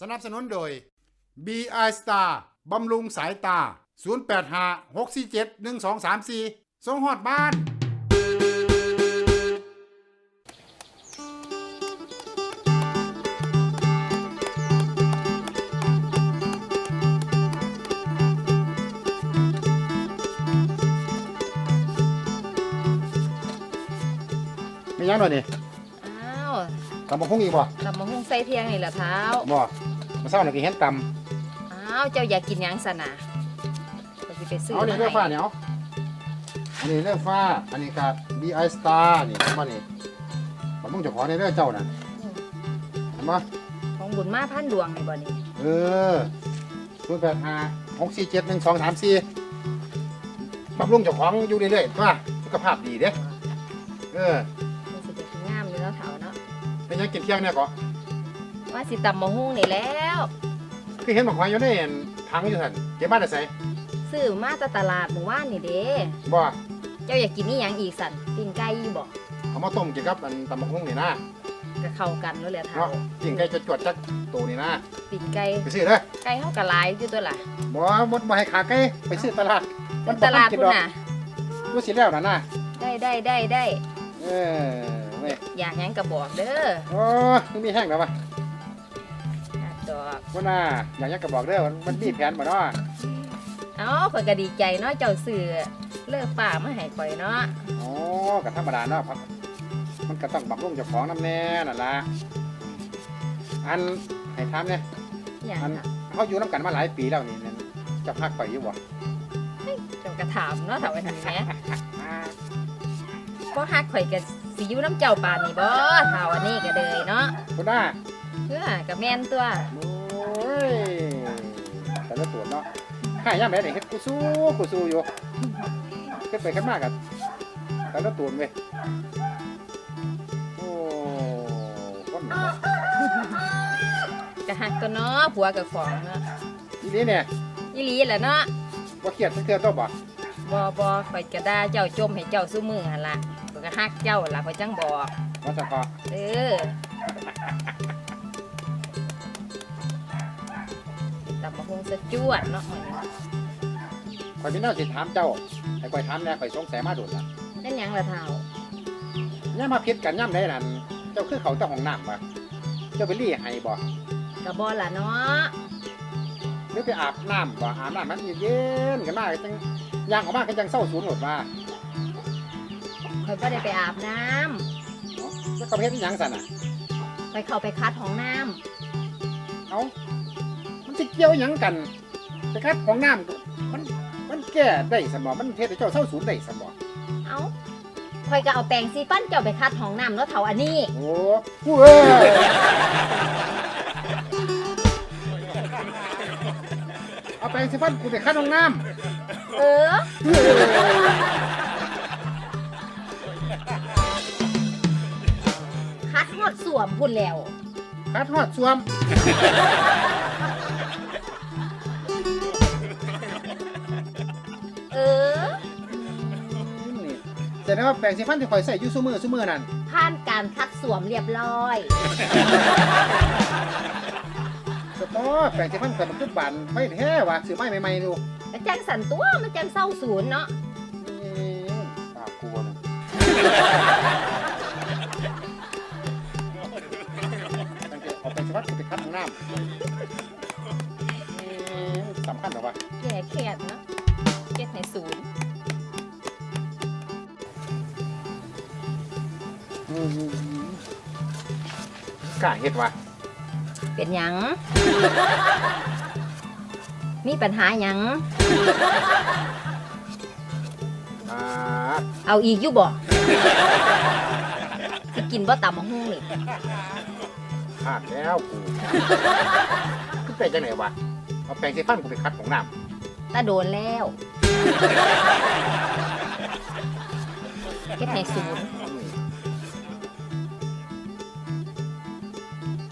สนับสนุนโดย BI Star บำรุงสายตา 085 647 1234ส่งหอดบ้านมียังหน่อยนี่ ตำบักหุ่งอีกบ่ตำมะฮุ่งใส่เทียงนี่แหละเท้าบ่มาเศร้าหน่อยก็เห็นตอ้าวเจ้าอยากกินหยังสนะก็สิไปำซื้อเอานี่มาเรื่องฟ้าให้เนี่ยเอาอันนี้เรื่องฟ้า อันนี้ก็ BI Star นี่เห็นบ่นี่บักหุ่งเจ้าของในเรื่องเจ้าน่ะเห็นบ่ของบุญมาพันดวงนี่บ่นี่เออศูนย์แปดห้าหกสี่เจ็ดหนึ่งสองสามสี่บำรุงเจ้าของอยู่เรื่อยๆว่าสุขภาพดีเด้เออ เป็นยังกินเที่ยงเนี่ยก็ว่าสิตำมะฮุ่งนี่แล้วคือเห็นบอกหอยอยู่ในถังอยู่ท่านเก็บบ้านได้ใส่ซื้อมาจากตลาดหมู่บ้านนี่เด้บ่เจ้าอยากกินนี่ยังอีกสันปิ้งไก่อยู่บ่เอามาต้มกินกับอันตำบักหุ่งนี่นะก็เข้ากันแล้วแหละเท้าเนาะปิ้งไก่จะจวดจักตัวนี่นะปิ้งไก่ไปซื้อเด้อไก่เฮาก็หลายอยู่ตัวล่ะบ่บ่บ่ให้ขาไก่ไปซื้อตลาดเป็นตลาดกินพุ่นดอกน่ะรู้สิแล้วน่ะนะได้ได้ได้ได้ เออเว้ยอยากหยังก็บอกเด้อโอ้ยมีแห้งแล้ววะอะดอกว่าน่าอย่างนี้ก็บอกเด้อมันมันมีแผนบ่เนาะเอ้าข่อยก็ดีใจเนาะเจ้าซื้อเลิกป่ามาให้ข่อยเนาะโอ้ก็ธรรมดาเนาะครับมันก็ต้องบำรุงเจ้าของน้ำแน่นั่นล่ะอันให้ถามเนี่ยอย่างอันค่ะเขาอยู่น้ำกันมาหลายปีแล้วนี่นั่นเจะพักไปอยู่บ่เจ้ากระถามเนาะถามว่าทำไม บ่ฮักข่อยก็สิอยู่น้ำเจ้าป่านนี่บ่ถาวันนี้ก็เลยเนาะคุณน้าเพื่อกับแม่นตัวโอ้ยแต่ละตัวเนาะข้าย่ามแม่นี่เฮ็ดกูสู้กูสู้อยู่ขึ้นไปขึ้นมากันแต่ละตัวเว้ยโอ้คนเนาะก็ฮักตัวเนาะผัวกับของเนาะทีนี้เนี่ยอีหลีแหละเนาะบ่เครียดสักเทื่อตัวบ่บ่บ่ข่อยก็ด่าเจ้าจมให้เจ้าซุมือหั่นล่ะข่อย ก็ฮักเจ้าล่ะข่อยจังบอกว่าจะพอเออตำบักหุ่งสะจวดเนาะมื้อนี้ข่อยมีแนวสิถามเจ้าให้ข่อยถามแน่ข่อยสงสัยมาโดนละแม่นหยังล่ะเฒ่าย่ามาพิษกันย่ามได้นั่นเจ้าคือเขาเจ้าของน้ำบ่เจ้าไปรี่ให้บ่ก็บ่ล่ะเนาะหรือไปอาบน้ำบ่อาบน้ำมันเย็นๆกันมากจังยางออกมาก็จังเศร้าสูญหมดว่า ข่อยบ่ได้ไปอาบน้ำแล้วก็เพชรยังสั่นอะ ไปเข้าไปคัดห้องน้ำเอ้า มันสิเกี่ยวหยังกันไปคัดของน้ำก็มันมันแก้ได้สมบ่มันเฮ็ดให้เจ้าเศร้าสูญได้สมบ่เอ้าข่อยก็เอาแปรงสีฟันเจ้าไปคัดห้องน้ำเนาะเฒ่าอันนี้ โอ้ผู้เอ้ยเอาแปรงสีฟันกูไปคัดห้องน้ำ เออ นแล้ว คัดฮอดสวม เออ นี่แสดงว่าแปรงสีฟันที่ข่อยใส่อยู่ซุมือซุมือนั่นผ่านการคัดสวมเรียบร้อย สตอแปรงสีฟันข่อยมันคือบานไม่แท้ว่ะซื้อไม้ใหม่ๆดู กระจังสันตัวมันจังเศร้าศูนย์เนาะ น้ำนี่สำคัญเหรอวะแก่แค่เนาะเก็ดในศูนย์กล้าเฮ็ดวะเป็นหยัง มีปัญหาหยัง อ่าเอาอีกอยู่บ่สิกินบ่ตำมะฮุ่งนี่ พลาดแล้วกูกูเป็นจังไหนวะเอาแปรงสีฟันกูไปคัดของน้ตาโดนแล้วเก็ดในศูนย์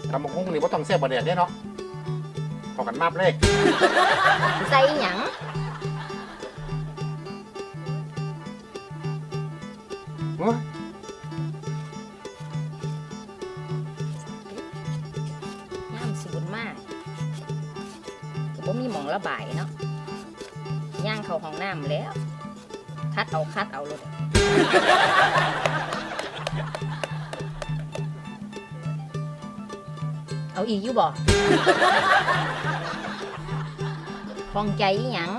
ำทำบักหุ่งนี่ว่าต้องเสียบประเดี๋ยวเนาะเข้ากันมาบเลยใส่หยังโอ้ย ศูนย์มากอบ่มีหมองระบายเนาะย่างเข้าห้องน้ำแล้ว คัดเอาคัดเอาเลยเอาอีกอยู่บ่คลองใจอีหยัง